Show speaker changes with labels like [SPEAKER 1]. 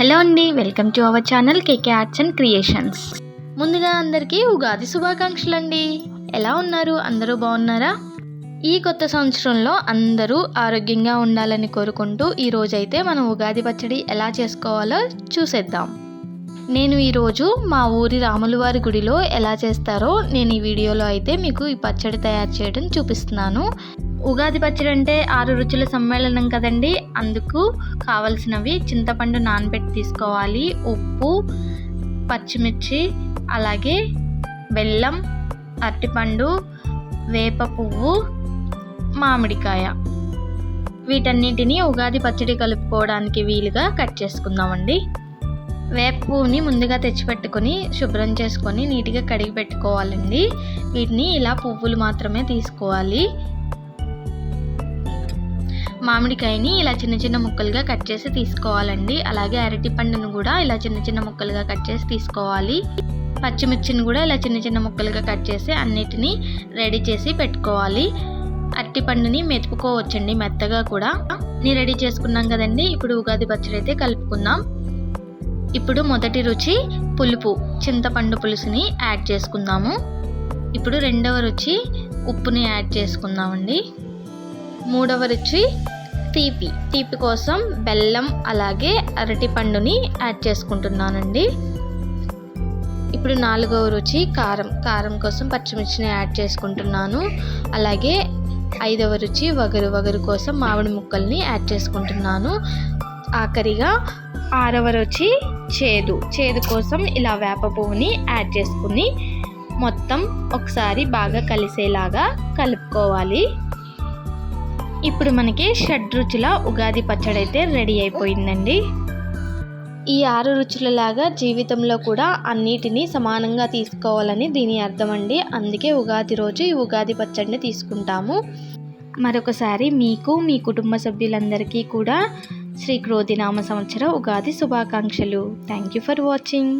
[SPEAKER 1] Hello అండి welcome to our channel KK arts and creations. ముందుగా అందరికీ ఉగాది శుభాకాంక్షలు అండి ఎలా ఉన్నారు? అందరూ బాగున్నారా? ఈ కొత్త సంవత్సరంలో అందరూ ఆరోగ్యంగా ఉండాలని కోరుకుంటూ ఈరోజైతే మనం ఉగాది పచ్చడి ఎలా చేసుకోవాలో చూసేద్దాం. నేను ఈరోజు మా ఊరి రాములవారి గుడిలో ఎలా చేస్తారో నేను ఈ వీడియోలో అయితే మీకు ఈ పచ్చడి తయారు చేయడం చూపిస్తున్నాను. ఉగాది పచ్చడి అంటే ఆరు రుచుల సమ్మేళనం కదండి. అందుకు కావలసినవి చింతపండు నానబెట్టి తీసుకోవాలి. ఉప్పు పచ్చిమిర్చి అలాగే బెల్లం అరటిపండు వేప పువ్వు మామిడికాయ. వీటన్నిటిని ఉగాది పచ్చడి కలుపుకోవడానికి వీలుగా కట్ చేసుకుందామండి. వేప పువ్వుని ముందుగా తెచ్చిపెట్టుకొని శుభ్రం చేసుకొని నీట్గా కడిగి పెట్టుకోవాలండి. వీటిని ఇలా పువ్వులు మాత్రమే తీసుకోవాలి. మామిడికాయని ఇలా చిన్న చిన్న ముక్కలుగా కట్ చేసి తీసుకోవాలండి. అలాగే అరటి పండును కూడా ఇలా చిన్న చిన్న ముక్కలుగా కట్ చేసి తీసుకోవాలి. పచ్చిమిర్చిని కూడా ఇలా చిన్న చిన్న ముక్కలుగా కట్ చేసి అన్నిటినీ రెడీ చేసి పెట్టుకోవాలి. అరటి పండుని మెత్తగా కూడా. నీ రెడీ చేసుకున్నాం కదండి. ఇప్పుడు ఉగాది పచ్చడి అయితే కలుపుకుందాం. ఇప్పుడు మొదటి రుచి పులుపు చింతపండు పులుసుని యాడ్ చేసుకుందాము. ఇప్పుడు రెండవ రుచి ఉప్పుని యాడ్ చేసుకుందామండి. మూడవ రుచి తీపి. తీపి కోసం బెల్లం అలాగే అరటిపండుని యాడ్ చేసుకుంటున్నానండి. ఇప్పుడు నాలుగవ రుచి కారం. కారం కోసం పచ్చిమిర్చిని యాడ్ చేసుకుంటున్నాను. అలాగే ఐదవ రుచి వగరు. వగరు కోసం మామిడి ముక్కల్ని యాడ్ చేసుకుంటున్నాను. ఆఖరిగా ఆరవ రుచి చేదు. చేదు కోసం ఇలా వేప పువ్వుని యాడ్ చేసుకుని మొత్తం ఒకసారి బాగా కలిసేలాగా కలుపుకోవాలి. ఇప్పుడు మనకి షడ్రుచుల ఉగాది పచ్చడి అయితే రెడీ అయిపోయిందండి. ఈ ఆరు రుచులలాగా జీవితంలో కూడా అన్నిటినీ సమానంగా తీసుకోవాలని దీని అర్థం అండి. అందుకే ఉగాది రోజు ఈ ఉగాది పచ్చడిని తీసుకుంటాము. మరొకసారి మీకు మీ కుటుంబ సభ్యులందరికీ కూడా శ్రీ క్రోధినామ సంవత్సర ఉగాది శుభాకాంక్షలు. Thank you for watching